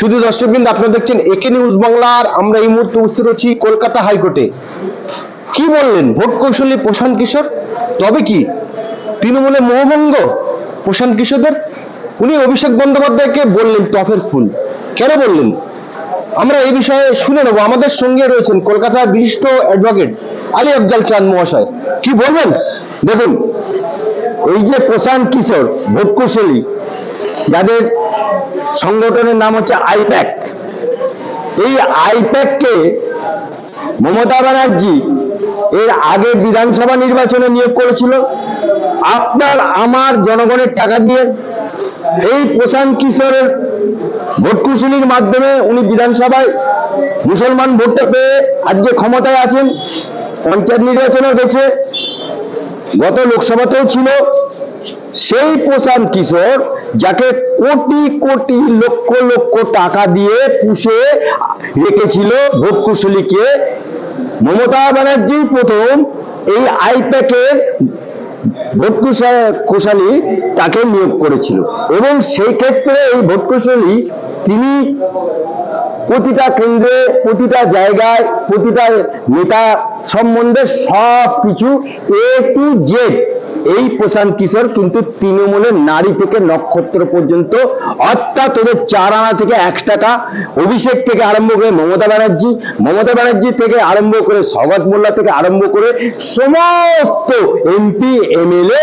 শুধু দর্শকবৃন্দ, আপনারা দেখছেন একে নিউজ বাংলার, আমরা এই মুহূর্তে উপস্থিত রয়েছি কলকাতা হাইকোর্টে। কি বললেন? ভোট কৌশলী প্রশান্ত কিশোর? তবে কি? তৃণমূলে মোহভঙ্গ প্রশান্ত কিশোরদের? উনি অভিষেক বন্দ্যোপাধ্যায়কে বললেন টপের ফুল। কেন বললেন? আমরা এই বিষয়ে শুনে নেব। আমাদের সঙ্গে রয়েছেন কলকাতার বিশিষ্ট অ্যাডভোকেট আলী আফজাল চাঁদ মহাশয়। কি বলবেন? দেখুন, এই যে প্রশান্ত কিশোর ভোট কৌশলী, যাদের সংগঠনের নাম হচ্ছে আইপ্যাক। এই আইপ্যাককে মমতা ব্যানার্জি এর আগে বিধানসভা নির্বাচনে নিয়োগ করেছিল। আপনার, আমার জনগণের টাকা দিয়ে এই প্রশান্ত কিশোরের ভোট কুশলীর মাধ্যমে উনি বিধানসভায় মুসলমান ভোটটা পেয়ে আজকে ক্ষমতায় আছেন। পঞ্চায়েত নির্বাচনে গেছে গত লোকসভাতেও ছিল। সেই প্রশান্ত কিশোর যাকে কোটি কোটি লক্ষ লক্ষ টাকা দিয়ে পুষে রেখেছিল ভোট কুশলীকে মমতা ব্যানার্জি প্রথম এই আইপ্যাকের ভোট কুশা- কুশালী তাকে নিয়োগ করেছিল এবং সেই ক্ষেত্রে এই ভোট কুশলী তিনি প্রতিটা কেন্দ্রে, প্রতিটা জায়গায়, প্রতিটা নেতা সম্বন্ধে সব কিছু এ টু জেড এই প্রশান্ত কিশোর কিন্তু তৃণমূলের নারী থেকে নক্ষত্র পর্যন্ত, অর্থাৎ ওদের চার আনা থেকে এক টাকা, অভিষেক থেকে আরম্ভ করে মমতা ব্যানার্জি মমতা ব্যানার্জি থেকে আরম্ভ করে সৌগত মোল্লা থেকে আরম্ভ করে সমস্ত এমপি, এমএলএ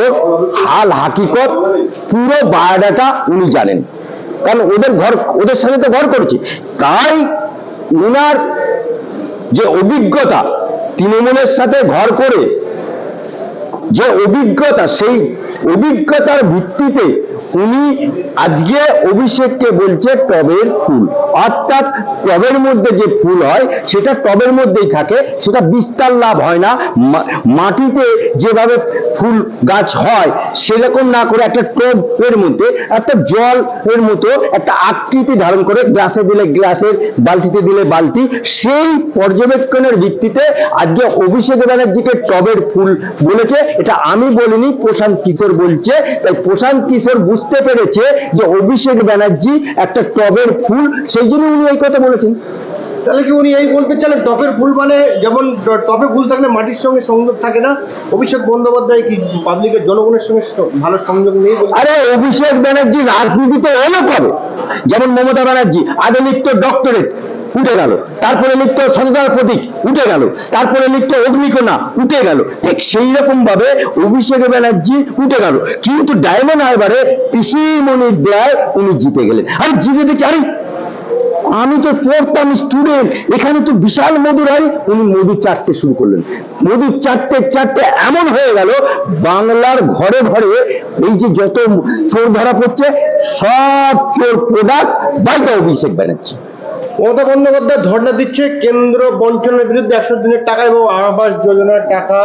ও হাল হাকিকত, পুরো বায়োডাটা উনি জানেন। কারণ ওদের ঘর, ওদের সাথে তো ঘর করেছে। তাই উনার যে অভিজ্ঞতা, তৃণমূলের সাথে ঘর করে যে অভিজ্ঞতা সেই অভিজ্ঞতার ভিত্তিতে উনি আজকে অভিষেককে বলছে টবের ফুল। অর্থাৎ টবের মধ্যে যে ফুল হয়, সেটা টবের মধ্যেই থাকে, সেটা বিস্তার লাভ হয় না। মাটিতে যেভাবে ফুল গাছ হয়, সেরকম না করে একটা টবের মধ্যে, একটা জল এর মতো একটা আকৃতি ধারণ করে গ্লাসে দিলে গ্লাসের বালতিতে দিলে বালতি, সেই পর্যবেক্ষণের ভিত্তিতে আজকে অভিষেক ব্যানার্জিকে টবের ফুল বলেছে। এটা আমি বলিনি, প্রশান্ত কিশোর বলছে। তাই প্রশান্ত কিশোর বুঝতে পেরেছে যে অভিষেক ব্যানার্জি একটা টবের ফুল সেই জন্য উনি এই কথা বলেছেন। তাহলে কি উনি এই বলতে চান টপের ফুল মানে যেমন টপে ফুল থাকলে মাটির সঙ্গে সংযোগ থাকে না? অভিষেক বন্দ্যোপাধ্যায় কি পাবলিকের জনগণের সঙ্গে ভালো সংযোগ নেই আরে অভিষেক ব্যানার্জি রাজনীতিতে এলো কবে যেমন মমতা ব্যানার্জি আগে লিখত ডক্টরেট উঠে গেল। তারপরে লিখত সন্তান প্রতীক উঠে গেল। তারপরে লিখত অগ্নিকোনা উঠে গেল। ঠিক সেই রকম ভাবে অভিষেক ব্যানার্জি উঠে গেল। কিন্তু ডায়মন্ড হারবারে পিসিমণির দেয় উনি জিতে গেলেন। আরে জিতে দেখি আরে! আমি তো পড়তাম স্টুডেন্ট। এখানে তো বিশাল মধুর হয় উনি মধু চাটতে শুরু করলেন। মধু চাটতে চাটতে এমন হয়ে গেল, বাংলার ঘরে ঘরে এই যে যত চোর ধরা পড়ছে, সব চোর প্রোডাক্ট বাইকা অভিষেক ব্যানার্জি। মমতা বন্দ্যোপাধ্যায় ধর্ণা দিচ্ছে কেন্দ্র বঞ্চনার বিরুদ্ধে একশো দিনের টাকা এবং আবাস যোজনার টাকা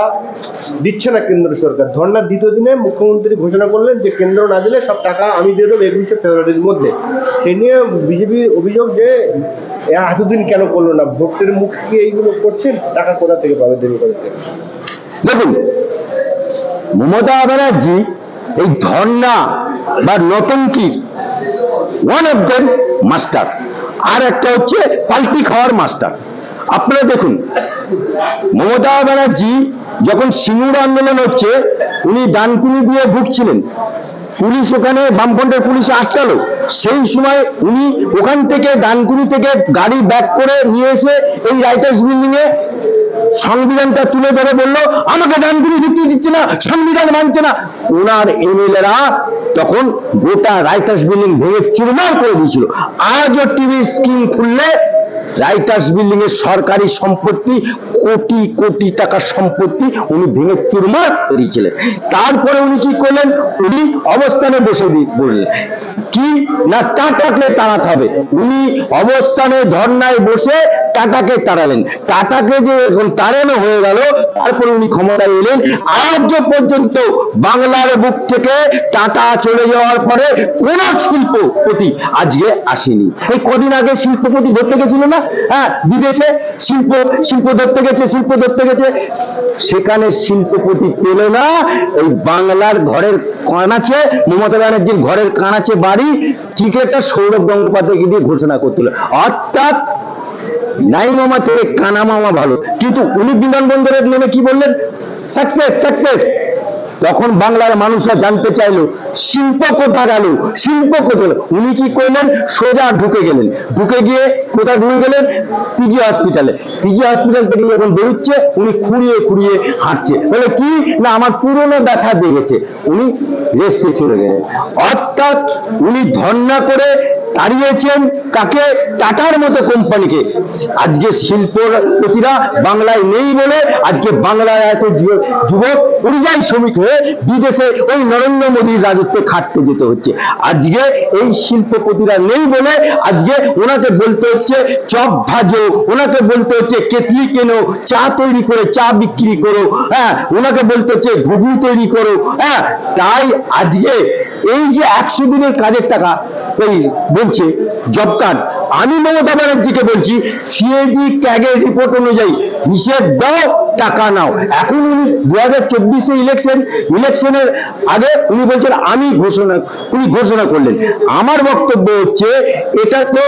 দিচ্ছে না কেন্দ্র সরকার। ধর্ণার দ্বিতীয় দিনে মুখ্যমন্ত্রী ঘোষণা করলেন যে কেন্দ্র না দিলে সব টাকা আমি দিয়ে দেবো একুশে ফেব্রুয়ারির মধ্যে। সে নিয়ে বিজেপির অভিযোগ যে এতদিন কেন করল না? ভোটের মুখ কি এইগুলো করছেন টাকা কোথা থেকে পাবে দেরি করে দেখুন, মমতা ব্যানার্জি এই ধর্ণা বা নতঙ্কি ওয়ান অফ দেম মাস্টার আর একটা হচ্ছে পাল্টি খাওয়ার মাস্টার। আপনারা দেখুন, মমতা ব্যানার্জি যখন সিঙ্গুর আন্দোলন হচ্ছে, উনি ডানকুনি দিয়ে ভুগছিলেন। পুলিশ ওখানে, বামফ্রন্টের পুলিশ আটকালো সেই সময় উনি ওখান থেকে, ডানকুনি থেকে গাড়ি ব্যাক করে নিয়ে এসে এই রাইটার্স বিল্ডিং এ সংবিধানটা তুলে ধরে বলল, আমাকে ডানকুনি ঢুকতে দিচ্ছে না, সংবিধান মানছে না। ওনার এমএলএরা তখন গোটা রাইটার্স বিল্ডিং ভেঙে চুরমার করে দিয়েছিল। আজও টিভি স্কিম খুললে রাইটার্স বিল্ডিং এর সরকারি সম্পত্তি, কোটি কোটি টাকার সম্পত্তি উনি ভেঙে চুরমার করে দিয়েছিলেন। তারপরে উনি কি করলেন? উনি অবস্থানে বসে দিয়ে বললেন। কি? না টাটাকে তাড়াতে হবে। উনি অবস্থানে ধর্নায় বসে টাটাকে তাড়ালেন। টাটাকে যে এখন তাড়ানো হয়ে গেল, তারপরে উনি ক্ষমতায় এলেন। আজ পর্যন্ত বাংলার বুক থেকে টাটা চলে যাওয়ার পরে কোন শিল্পপতি আজকে আসেনি। এই কদিন আগে শিল্পপতি ধরতে গেছিল না? হ্যাঁ বিদেশে শিল্প শিল্প ধরতে গেছে, শিল্প ধরতে গেছে। সেখানে শিল্পপতি পেল না। এই বাংলার ঘরের কানাচে মমতা ব্যানার্জির ঘরের কানাচে বাড়ি। ক্রিকেটার সৌরভ গঙ্গোপাধ্যায়কে দিয়ে ঘোষণা করছিল। অর্থাৎ নাই মামা থেকে কানা মামা ভালো। কিন্তু উনি বিমানবন্দরের নেমে কি বললেন? সাকসেস সাকসেস তখন বাংলার মানুষরা জানতে চাইলো, শিল্প কোথা গেল? শিল্প কোথা উনি কি করলেন? সোজা ঢুকে গেলেন। ঢুকে গিয়ে কোথায় ঢুকে গেলেন? পিজি হসপিটালে। পিজি হসপিটাল থেকে যখন বেরোচ্ছে, উনি খুঁড়িয়ে খুঁড়িয়ে হাঁটছে। বলে, কি? না, আমার পুরনো ব্যথা দেখেছে। উনি রেস্টে চলে গেলেন। অর্থাৎ উনি ধর্ণা করে তাড়িয়েছেন কাকে? টাটার মতো কোম্পানিকে। আজকে শিল্পপতিরা বাংলায় নেই বলে আজকে বাংলার এত যুবক পরিযায়ী শ্রমিক হয়ে বিদেশে ওই নরেন্দ্র মোদীর রাজত্বে খাটতে যেতে হচ্ছে। আজকে এই শিল্পপতিরা নেই বলে আজকে ওনাকে বলতে হচ্ছে, চপ ভাজো, ওনাকে বলতে হচ্ছে কেতলি কেনো, চা তৈরি করে, চা বিক্রি করো হ্যাঁ ওনাকে বলতে হচ্ছে, ঘুঘু তৈরি করো হ্যাঁ তাই আজকে এই যে একশো দিনের কাজের টাকা ওই বলছে জব কার্ড আমি মমতা ব্যানার্জিকে বলছি সিএজি ট্যাগের রিপোর্ট অনুযায়ী হিসেব দাও, টাকা নাও। এখন উনি দু হাজার চব্বিশে ইলেকশন ইলেকশনের আগে উনি বলছেন, আমি ঘোষণা, উনি ঘোষণা করলেন। আমার বক্তব্য হচ্ছে, এটা তো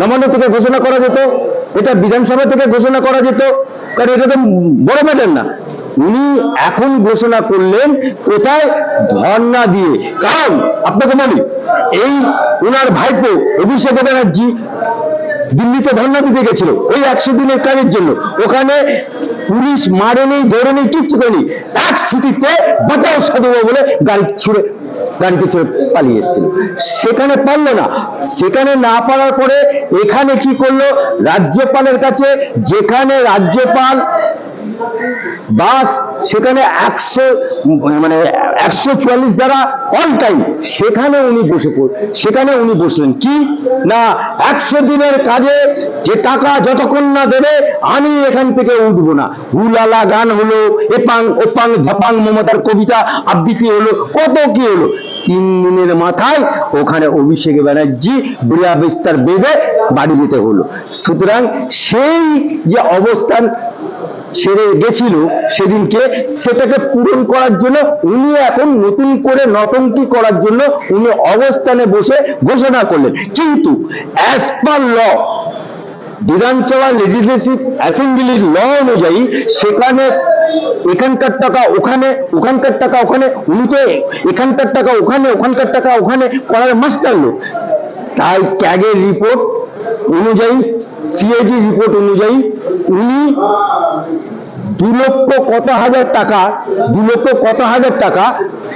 নবান্ন থেকে ঘোষণা করা যেত, এটা বিধানসভা থেকে ঘোষণা করা যেত, কারণ এটা তো বড় ম্যাটার না। উনি এখন ঘোষণা করলেন কোথায় ধর্ণা দিয়ে। কারণ, আপনাকে বলি, এই ওনার ভাইপো অভিষেক ব্যানার্জি দিল্লিতে ধর্ণা দিতে গেছিল ওই একশো দিনের কাজের জন্য। ওখানে পুলিশ মারেনি ধরেনি কিচ্ছু করেনি এক স্মৃতিতে বাঁচাও সাধব বলে গাড়ি ছুড়ে, গাড়িতে চড়ে পালিয়ে এসেছিল। সেখানে পারল না। সেখানে না পারার পরে এখানে কি করল? রাজ্যপালের কাছে যেখানে রাজ্যপাল বাস সেখানে একশো মানে একশো চুয়াল্লিশ দ্বারা অল টাইম সেখানে উনি বসে সেখানে উনি বসলেন। কি? না, একশো দিনের কাজে যে টাকা যতক্ষণ না দেবে, আমি এখান থেকে উঠবো না। হুলালা গান হলো, এপাং, ওপাং, ধপাং, মমতার কবিতা, আবৃত্তি হলো, কত কি হলো? তিন দিনের মাথায় ওখানে অভিষেক ব্যানার্জি বিড়া বিস্তার বেঁধে বাড়ি যেতে হলো। সুতরাং সেই যে অবস্থান ছেড়ে গেছিল সেদিনকে সেটাকে পূরণ করার জন্য উনি এখন নতুন করে নতঙ্কি করার জন্য উনি অবস্থানে বসে ঘোষণা করলেন। কিন্তু অ্যাজ পার ল বিধানসভা লেজিসলেটিভ অ্যাসেম্বলির ল অনুযায়ী সেখানে এখানকার টাকা ওখানে, ওখানকার টাকা ওখানে, উনি তো এখানকার টাকা ওখানে, ওখানকার টাকা ওখানে করার মাস্টার লোক। তাই ট্যাগের রিপোর্ট অনুযায়ী সিএজি রিপোর্ট অনুযায়ী উনি দু লক্ষ কত হাজার টাকা দু লক্ষ কত হাজার টাকা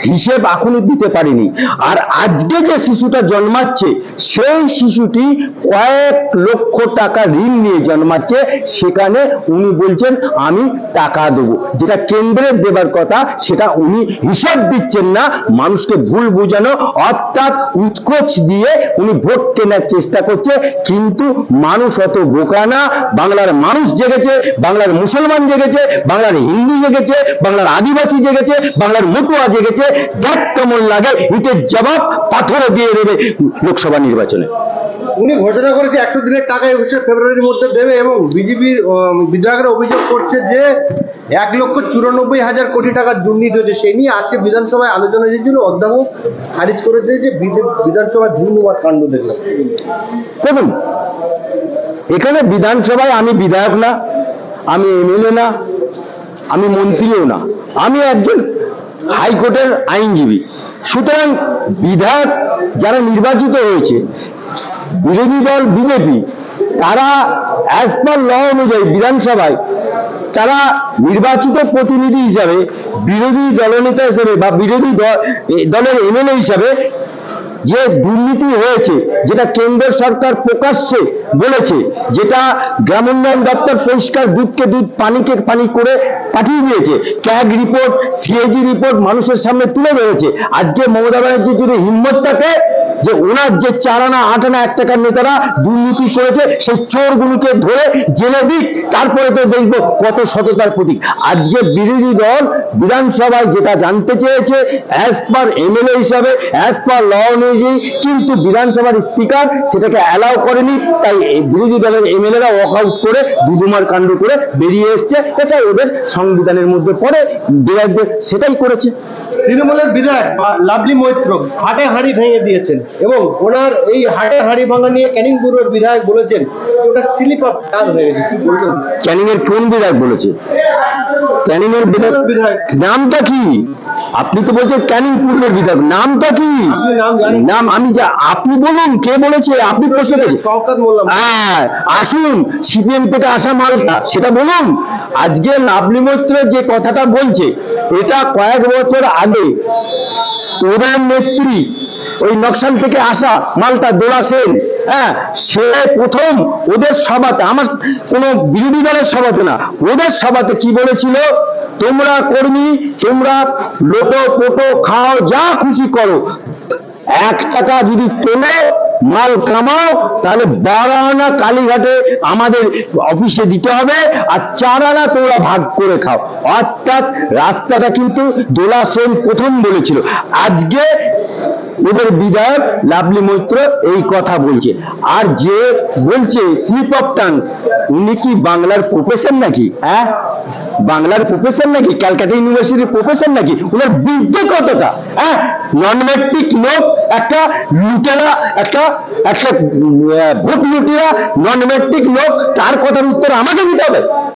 হিসেব এখনও দিতে পারিনি। আর আজকে যে শিশুটা জন্মাচ্ছে, সেই শিশুটি কয়েক লক্ষ টাকা ঋণ নিয়ে জন্মাচ্ছে। সেখানে উনি বলছেন, আমি টাকা দেবো। যেটা কেন্দ্রের দেবার কথা, সেটা উনি হিসাব দিচ্ছেন না। মানুষকে ভুল বোঝানো, অর্থাৎ উৎকোচ দিয়ে উনি ভোট কেনার চেষ্টা করছে। কিন্তু মানুষ অত বোকা না। বাংলার মানুষ জেগেছে, বাংলার মুসলমান জেগেছে, বাংলার হিন্দু জেগেছে, বাংলার আদিবাসী জেগেছে, বাংলার মতুয়া জেগেছে। দেখ কেমন লাগে ইটের জবাব পাথরে দিয়ে দেবে লোকসভা নির্বাচনে। উনি ঘোষণা করেছে একশো দিনের টাকা একুশে ফেব্রুয়ারির মধ্যে দেবে এবং বিজেপি বিধায়করা অভিযোগ করছে যে এক লক্ষ চুরানব্বই হাজার কোটি টাকার দুর্নীতি হয়েছে। সেই নিয়ে আজকে বিধানসভায় আলোচনা এসেছিল অধ্যাপক খারিজ করে দিয়েছে বিজে- বিধানসভায় ধন্যবাদ কাণ্ড দেখলাম। দেখুন এখানে বিধানসভায় আমি বিধায়ক না আমি এমএলএ না আমি মন্ত্রীও না। আমি একজন হাইকোর্টের আইনজীবী। সুতরাং বিধায়ক যারা নির্বাচিত হয়েছে, বিরোধী দল বিজেপি, তারা অ্যাজ পার ল অনুযায়ী বিধানসভায় তারা নির্বাচিত প্রতিনিধি হিসাবে বিরোধী দলনেতা হিসেবে বা বিরোধী দল- দলের এমএলএ হিসাবে যে দুর্নীতি হয়েছে, যেটা কেন্দ্র সরকার প্রকাশ্যে বলেছে, যেটা গ্রাম উন্নয়ন দপ্তর পরিষ্কার দুধকে দুধ, পানিকে পানি করে পাঠিয়ে দিয়েছে। ক্যাগ রিপোর্ট, সিএজি রিপোর্ট মানুষের সামনে তুলে ধরেছে। আজকে মমতা ব্যানার্জির যদি হিম্মত থাকে যে ওনার যে চার আনা আট আনা এক টাকার নেতারা দুর্নীতি করেছে, সেই চোরগুলোকে ধরে জেলে দিক, তারপরে তো দেখব কত সততার প্রতীক। আজকে বিরোধী দল বিধানসভায় যেটা জানতে চেয়েছে অ্যাজ পার এমএলএ হিসাবে অ্যাজ পার ল অনুযায়ী কিন্তু বিধানসভার স্পিকার সেটাকে অ্যালাউ করেনি, তাই বিরোধী দলের এমএলএরা ওয়াক আউট করে দুদুমার কাণ্ড করে বেরিয়ে এসছে। এটা ওদের সংবিধানের মধ্যে পড়ে বিরাটদের সেটাই করেছে। তৃণমূলের বিধায়ক লাভলি মৈত্র, হাটে হাঁড়ি ভেঙে দিয়েছেন। এবং ওনার এই হাটে হাড়ি ভাঙা নিয়ে ক্যানিং ব্যুরোর বিধায়ক বলেছেন ওটা স্লিপ অফ টাং হয়ে গেছে। কি বলবেন ক্যানিং এর কোন বিধায়ক বলেছে? ক্যানিং এর বিধায়ক বিধায়ক? নামটা কি? আপনি তো বলছেন ক্যানিং পূর্বের বিধায়ক। নামটা কি? নাম আমি যা আপনি বলুন কে বলেছে? আপনি প্রশ্ন হ্যাঁ আসুন সিপিএম থেকে আসা মালটা সেটা বলুন। আজকে লাভলি মৈত্র যে কথাটা বলছে এটা কয়েক বছর আগে ওদের নেত্রী ওই নকশাল থেকে আসা মালটা দোলা সেন হ্যাঁ সে প্রথম ওদের সভাতে, আমার কোনো বিরোধী দলের সভাতে না, ওদের সভাতে কি বলেছিল? তোমরা কর্মী, তোমরা লোটো পোটো খাও, যা খুশি করো। এক টাকা যদি তোলে, মাল কামাও, তাহলে বারো আনা কালীঘাটে আমাদের অফিসে দিতে হবে, আর চার আনা তোমরা ভাগ করে খাও। অর্থাৎ রাস্তাটা কিন্তু দোলা সেন প্রথম বলেছিল। আজকে ওদের বিধায়ক লাভলি মৈত্র এই কথা বলছে। আর যে বলছে স্লিপ অফ টাং উনি কি বাংলার প্রফেসর নাকি? হ্যাঁ? বাংলার প্রফেসর নাকি? ক্যালকাটা ইউনিভার্সিটির প্রফেসর নাকি? ওনার বিদ্যে কতটা? হ্যাঁ? নন ম্যাট্রিক লোক, একটা লুটেরা, একটা একটা ভোট লুটেরা নন ম্যাট্রিক লোক, তার কথার উত্তর আমাকে দিতে হবে।